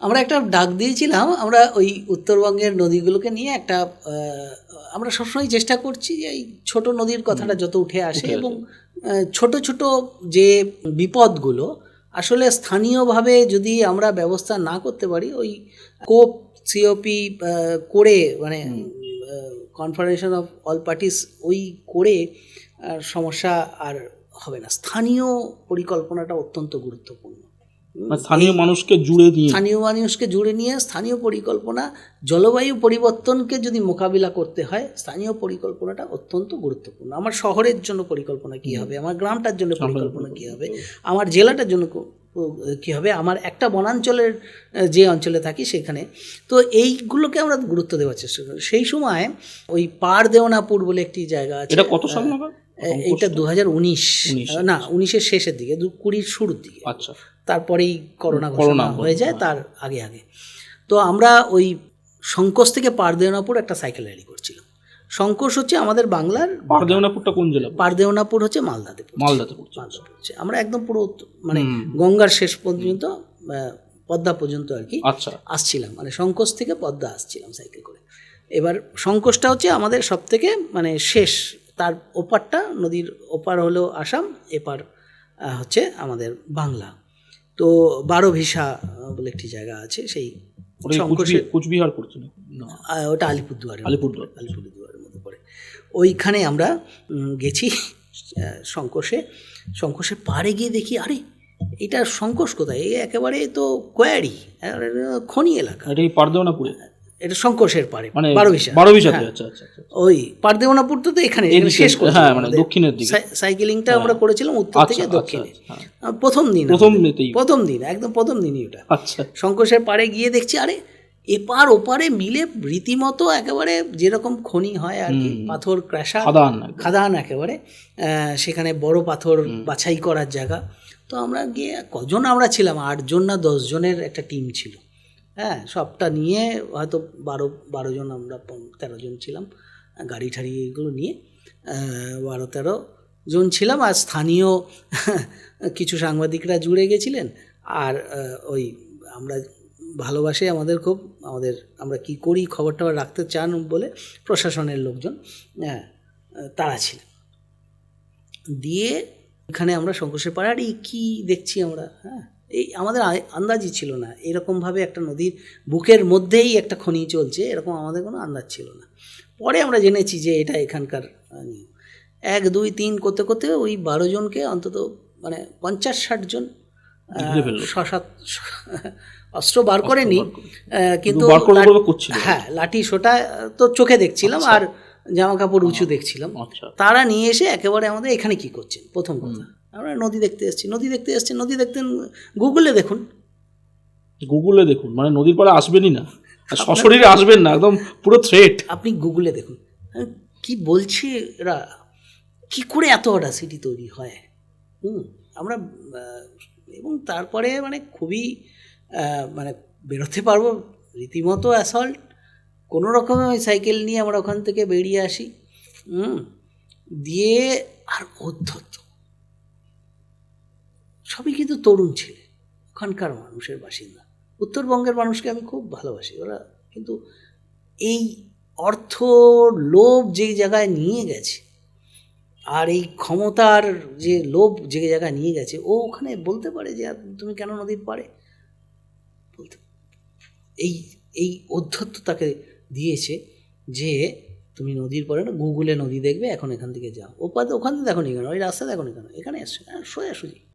আমরা একটা ডাক দিয়েছিলাম আমরা ওই উত্তরবঙ্গের নদীগুলোকে নিয়ে একটা আমরা সবসময় চেষ্টা করছি যে এই ছোটো নদীর কথাটা যত উঠে আসে এবং ছোট ছোট যে বিপদগুলো আসলে স্থানীয়ভাবে যদি আমরা ব্যবস্থা না করতে পারি ওই কোপ সিওপি করে মানে কনফারেশন অফ অল পার্টিস ওই করে সমস্যা আর হবে না। স্থানীয় পরিকল্পনাটা অত্যন্ত গুরুত্বপূর্ণ। স্থানীয় মানুষকে জুড়ে নিয়ে। স্থানীয় মানুষকে জুড়ে নিয়ে স্থানীয় পরিকল্পনা জলবায়ু পরিবর্তনকে যদি মোকাবিলা করতে হয় স্থানীয় পরিকল্পনাটা অত্যন্ত গুরুত্বপূর্ণ। আমার শহরের জন্য পরিকল্পনা কী হবে? আমার গ্রামটার জন্য পরিকল্পনা কী হবে? আমার জেলাটার জন্য কো- হবে? আমার একটা বনাঞ্চলের যে অঞ্চলে থাকি সেখানে। তো এইগুলোকে আমরা গুরুত্ব দেওয়ার চেষ্টা করি। সেই সময় ওই পার দেওনাপুর বলে একটি জায়গা আছে। এটা কত এ- এইটা দু হাজার উনিশ না উনিশের শেষের দিকে দু কুড়ির শুরুর দিকে। আচ্ছা। তারপরেই করোনা করোনা হয়ে যায় তার আগে আগে। তো আমরা ওই সংকোচ থেকে পারদেওনাপুর একটা সাইকেল র্যালি করছিলাম। সংকোচ হচ্ছে আমাদের বাংলার পারদেওনাপুরটা কোন জেলা পারদেওনাপুর হচ্ছে মালদাতে। মালদাতে পড়ছে মালদা পড়ছে। আমরা একদম পুরো মানে গঙ্গার শেষ পর্যন্ত পদ্মা পর্যন্ত আর কি আচ্ছা। আসছিলাম। মানে সংকোচ থেকে পদ্মা আসছিলাম সাইকেল করে। এবার সংকোচটা হচ্ছে আমাদের সব থেকে মানে শেষ তার ওপারটা নদীর ওপার হলো আসাম এপার হচ্ছে আমাদের বাংলা। তো বারো ভিসা বলে একটি জায়গা আছে সেই কুচবিহার- পড়ছে ওটা আলিপুরদুয়ার আলিপুরদুয়ার। আলিপুরদুয়ারের মধ্যে পড়ে। ওইখানে আমরা গেছি সংকোষে সংকোষে পাড়ে গিয়ে দেখি আরে এটা সংকোষ কোথায়? একেবারে তো কোয়ারি খনি এলাকা। এটা কি পারদেওনাপুরে এটা সংকোষের পারে মানে বারো ভিসা বারো ভিসাতে হ্যাঁ। আচ্ছা আচ্ছা আচ্ছা। ওই পারদেওনাপুর তো তো এখানে শেষ করে হ্যাঁ, মানে দক্ষিণের দিকে। সাইকেলিংটা আমরা করেছিলাম উত্তর থেকে দক্ষিণে। হ্যাঁ। প্রথম দিন প্রথম প্রথম দিন একদম প্রথম দিনই ওটা। আচ্ছা। সংকোষের পাড়ে গিয়ে দেখছি আরে এপার ওপারে মিলে রীতিমতো একেবারে যেরকম খনি হয় আর কি পাথর ক্রাশা খাদান খাদান একেবারে। আহ, সেখানে বড় পাথর বাছাই করার জায়গা। তো আমরা গিয়ে কজন আমরা ছিলাম? আটজন না দশজনের একটা টিম ছিল। হ্যাঁ সবটা নিয়ে হয়তো বারো বারো জন আমরা তেরো জন ছিলাম, গাড়ি ঠাড়ি এগুলো নিয়ে বারো, তেরো জন ছিলাম আর স্থানীয় কিছু সাংবাদিকরা জুড়ে গেছিলেন আর ওই আমরা ভালোবাসে আমাদের খুব, আমাদের, আমরা কি করি খবর টবর রাখতে চান বলে প্রশাসনের লোকজন হ্যাঁ তারা ছিলেন। দিয়ে এখানে আমরা সংকোষে পাড়ে আর কী দেখছি আমরা? হ্যাঁ এই আমাদের আন্দাজই ছিল না। এরকমভাবে একটা নদীর বুকের মধ্যেই একটা খনি চলছে এরকম আমাদের কোনো আন্দাজ ছিল না। পরে আমরা জেনেছি যে এটা এখানকার নিয়ম। এক দুই তিন করতে করতে ওই বারো জনকে অন্তত মানে পঞ্চাশ ষাট জন সাত অস্ত্র বার করেনি কিন্তু হ্যাঁ লাঠি সোটা তো চোখে দেখছিলাম আর জামা কাপড় উঁচু দেখছিলাম। আচ্ছা। তারা নিয়ে এসে একেবারে আমাদের এখানে কি করছেন? প্রথম কথা। আমরা নদী দেখতে এসেছি। নদী দেখতে এসেছি নদী দেখতে গুগলে দেখুন। গুগলে দেখুন মানে নদীর পাড়ে আসবেনই না। সশরীরে আসবেন না একদম পুরো থ্রেট আপনি গুগলে দেখুন। কি বলছে এরা? কি করে এত অডাসিটি তৈরি হয়? হুম আমরা এবং তারপরে মানে খুবই মানে বেরোতে পারব রীতিমতো অ্যাসল্ট কোনো রকমে ওই সাইকেল নিয়ে আমরা ওখান থেকে বেরিয়ে আসি দিয়ে আর অধ্যত্ত সবই কিন্তু তরুণ ছেলে, ওখানকার মানুষের বাসিন্দা। উত্তরবঙ্গের মানুষকে আমি খুব ভালোবাসি, ওরা কিন্তু এই অর্থ, লোভ যে জায়গায় নিয়ে গেছে, আর এই ক্ষমতার যে লোভ যে জায়গায় নিয়ে গেছে, ও ওখানে বলতে পারে যে তুমি কেন নদীর পারে বলতে, এই এই অধ্যত্ত তাকে দিয়েছে যে তুমি নদীর পরে না গুগলে নদী দেখবে, এখন এখান থেকে যাও। ওপাতে পাতে ওখান থেকে দেখো না কেন? ওই রাস্তা দেখো না কেন? এখানে এসছো সোজাসুজি